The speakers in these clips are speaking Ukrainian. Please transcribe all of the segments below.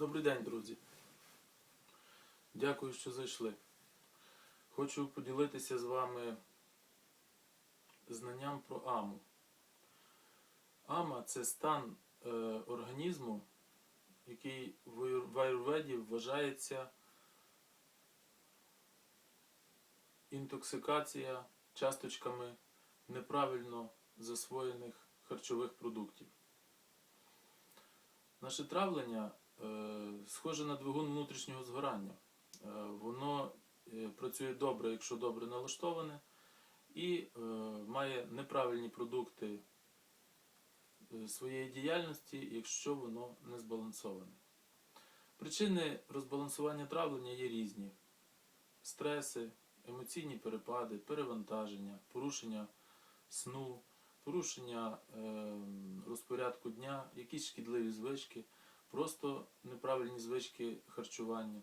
Добрий день, друзі. Дякую, що зайшли. Хочу поділитися з вами знанням про аму. Ама це стан е, організму, який в аюр- вважається інтоксикація часточками неправильно засвоєних харчових продуктів. Наше травлення схоже на двигун внутрішнього згорання. Е, воно е, працює добре, якщо добре налаштоване, і е, має неправильні продукти е, своєї діяльності, якщо воно не збалансоване. Причини розбалансування травлення є різні: стреси, емоційні перепади, перевантаження, порушення сну, порушення е, розпорядку дня, якісь шкідливі звички, просто неправильні звички харчування.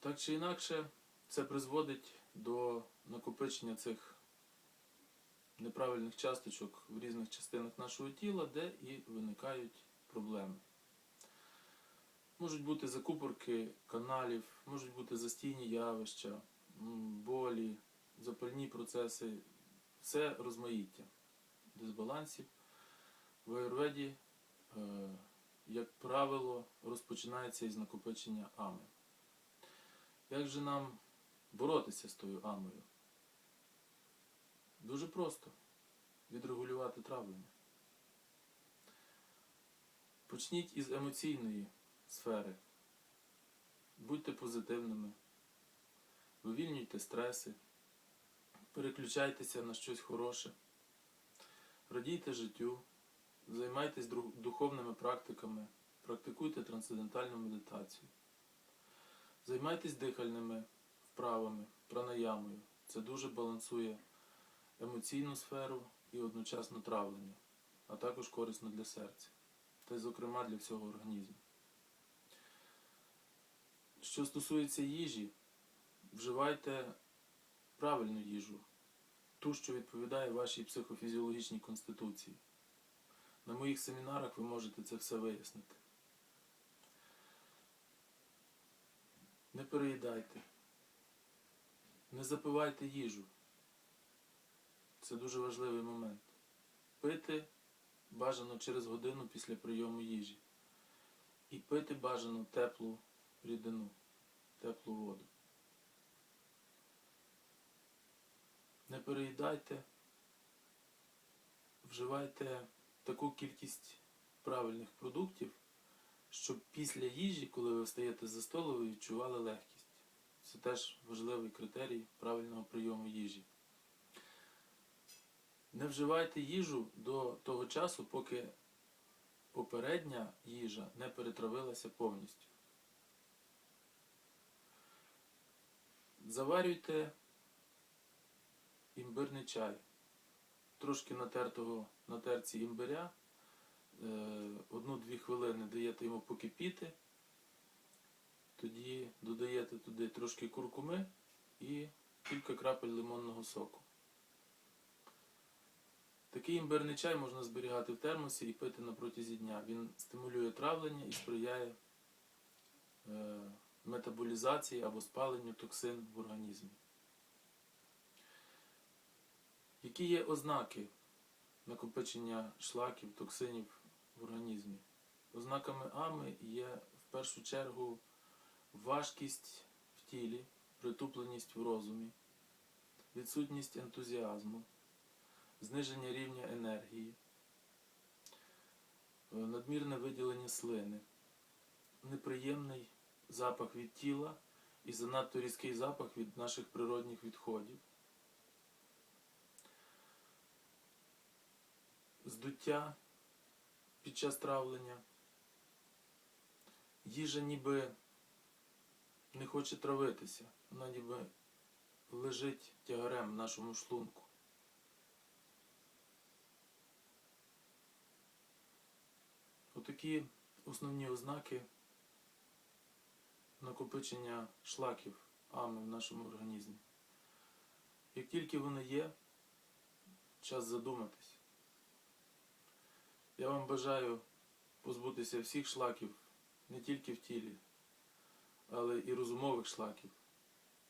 Так чи інакше, це призводить до накопичення цих неправильних часточок в різних частинах нашого тіла, де і виникають проблеми. Можуть бути закупорки каналів, можуть бути застійні явища, болі, запальні процеси, все розмаїття дисбалансів. В аюрведі, е, як правило, розпочинається із накопичення ами. Як же нам боротися з тою амою? Дуже просто відрегулювати травлення. Почніть із емоційної сфери. Будьте позитивними, вивільнюйте стреси, переключайтеся на щось хороше, радійте життю, займайтесь духовними практиками, практикуйте трансцендентальну медитацію. Займайтесь дихальними вправами, пранаямою. Це дуже балансує емоційну сферу і одночасно травлення, а також корисно для серця, та й, зокрема, для всього організму. Що стосується їжі, вживайте правильну їжу, ту, що відповідає вашій психофізіологічній конституції. На моїх семінарах ви можете це все вияснити. Не переїдайте. Не запивайте їжу. Це дуже важливий момент. Пити бажано через годину після прийому їжі. І пити бажано теплу рідину, теплу воду. Не переїдайте, вживайте таку кількість правильних продуктів, щоб після їжі, коли ви встаєте за столу, ви відчували легкість. Це теж важливий критерій правильного прийому їжі. Не вживайте їжу до того часу, поки попередня їжа не перетравилася повністю. Заварюйте імбирний чай. Трошки натертого на терці імбиря. Е, Одну-дві хвилини даєте йому покипіти. Тоді додаєте туди трошки куркуми і кілька крапель лимонного соку. Такий імбирний чай можна зберігати в термосі і пити на протязі дня. Він стимулює травлення і сприяє е, метаболізації або спаленню токсин в організмі. Які є ознаки накопичення шлаків, токсинів в організмі? Ознаками ами є в першу чергу важкість в тілі, притупленість в розумі, відсутність ентузіазму, зниження рівня енергії, е, надмірне виділення слини, неприємний запах від тіла і занадто різкий запах від наших природних відходів. Здуття під час травлення. Їжа ніби не хоче травитися, вона ніби лежить тягарем в нашому шлунку. Отакі основні ознаки накопичення шлаків ами в нашому організмі. Як тільки вони є, час задуматись. Я вам бажаю позбутися всіх шлаків не тільки в тілі, але і розумових шлаків,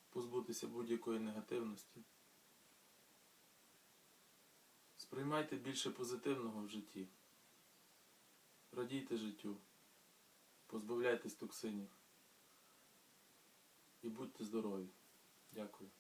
позбутися будь-якої негативності. Сприймайте більше позитивного в житті. Радійте життю, позбавляйтесь токсинів і будьте здорові. Дякую.